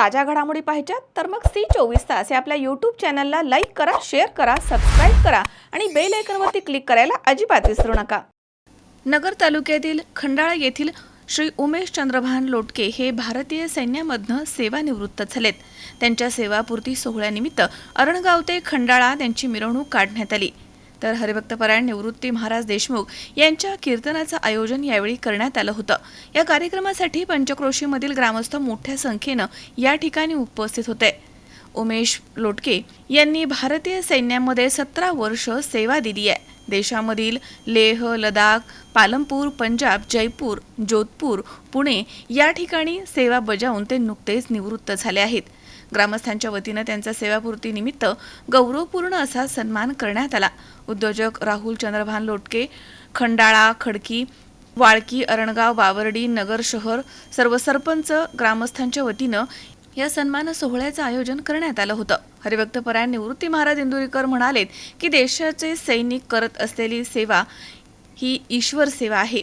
ताज्या घडामोडी पाहिजेत तर मग सी चोवीस तास या आपल्या यूट्यूब चॅनलला लाईक करा शेअर करा सबस्क्राईब करा आणि बेल आयकनवरती क्लिक करायला अजिबात विसरू नका. नगर तालुक्यातील खंडाळा येथील श्री उमेश चंद्रभान लोटके हे भारतीय सैन्यामधनं सेवानिवृत्त झालेत. त्यांच्या सेवापूर्ती सोहळ्यानिमित्त अरणगाव ते खंडाळा त्यांची मिरवणूक काढण्यात आली. तर हरिभक्तपरायण निवृत्ती महाराज देशमुख यांच्या कीर्तनाचं आयोजन यावेळी करण्यात आलं होतं. या कार्यक्रमासाठी पंचक्रोशीमधील ग्रामस्थ मोठ्या संख्येनं या ठिकाणी उपस्थित होते. उमेश लोटके यांनी भारतीय सैन्यामध्ये सतरा वर्ष सेवा दिली आहे. देशामधील लेह लडाख पालमपूर पंजाब जयपूर जोधपूर पुणे या ठिकाणी सेवा बजावून ते नुकतेच निवृत्त झाले आहेत. ग्रामस्थांच्या वतीनं त्यांचा सेवापूर्तीनिमित्त गौरवपूर्ण असा सन्मान करण्यात आला. उद्योजक राहुल चंद्रभान लोटके खंडाळा खडकी वाळकी अरणगाव बावर्डी नगर शहर सर्व सरपंच ग्रामस्थांच्या वतीनं या सन्मान सोहळ्याचं आयोजन करण्यात आलं होतं. हरिभक्तपरायण निवृत्ती महाराज इंदुरीकर म्हणालेत की देशाचे सैनिक करत असलेली सेवा ही ईश्वर सेवा आहे.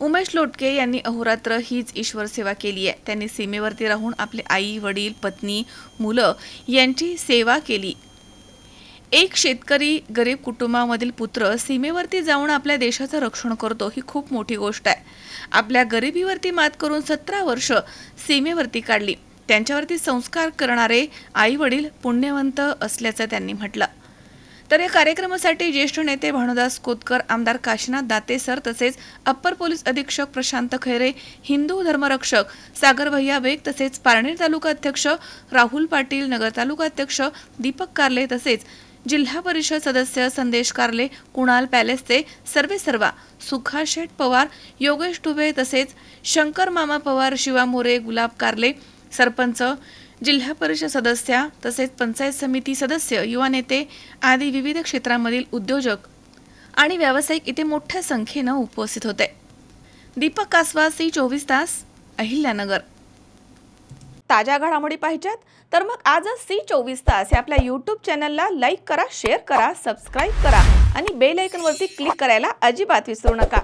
उमेश लोटके यांनी अहोरात्र हीच ईश्वर सेवा केली आहे. त्यांनी सीमेवरती राहून आपले आई वडील पत्नी मुलं यांची सेवा केली. एक शेतकरी गरीब कुटुंबामधील पुत्र सीमेवरती जाऊन आपल्या देशाचं रक्षण करतो ही खूप मोठी गोष्ट आहे. आपल्या गरिबीवरती मात करून सतरा वर्ष सीमेवरती काढली. त्यांच्यावरती संस्कार करणारे आई वडील पुण्यवंत असल्याचं त्यांनी म्हटलं. तर या कार्यक्रमासाठी ज्येष्ठ नेते भानुदास कोतकर आमदार काशीनाथ दाते सर तसेच अप्पर पोलीस अधीक्षक प्रशांत खैरे हिंदू धर्मरक्षक सागर भैया बेग तसेच पारनेर तालुका अध्यक्ष राहुल पाटील नगर तालुका अध्यक्ष दीपक कारले तसेच जिल्हा परिषद सदस्य संदेश कारले कुणाल पॅलेसचे सर्वे सर्वा सुखा शेठ पवार योगेश टुबे तसेच शंकर मामा पवार शिवा मोरे गुलाब कारले सरपंच जिल्हा परिषद सदस्या तसेच पंचायत समिती सदस्य युवा नेते आदी विविध क्षेत्रांमधील उद्योजक आणि व्यावसायिक इथे मोठ्या संख्येनं उपस्थित होते. दीपक कासवासी चोवीस तास अहिल्यानगर. ताज्या घडामोडी पाहिजेत? तर मग आजच सी चोवीस तास या आपल्या यूट्यूब चॅनलला लाईक करा शेअर करा सबस्क्राईब करा आणि बेल आयकनवरती क्लिक करायला अजिबात विसरू नका.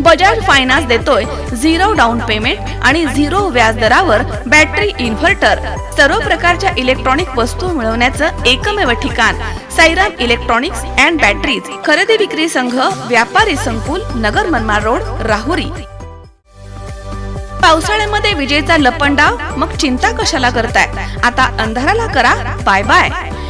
बजाज फायनान्स देतोय झिरो डाऊन पेमेंट आणि झिरो व्याज दरावर बॅटरी इन्व्हर्टर. सर्व प्रकारच्या इलेक्ट्रॉनिक वस्तू मिळवण्याचं एकमेव ठिकाण. Sairam electronics and batteries. खरेदी विक्री संघ व्यापारी संकुल नगर मनमाड रोड राहुरी. पावसाळ्यामध्ये विजेचा लपंडाव? मग चिंता कशाला करताय? आता अंधाराला करा. Bye bye.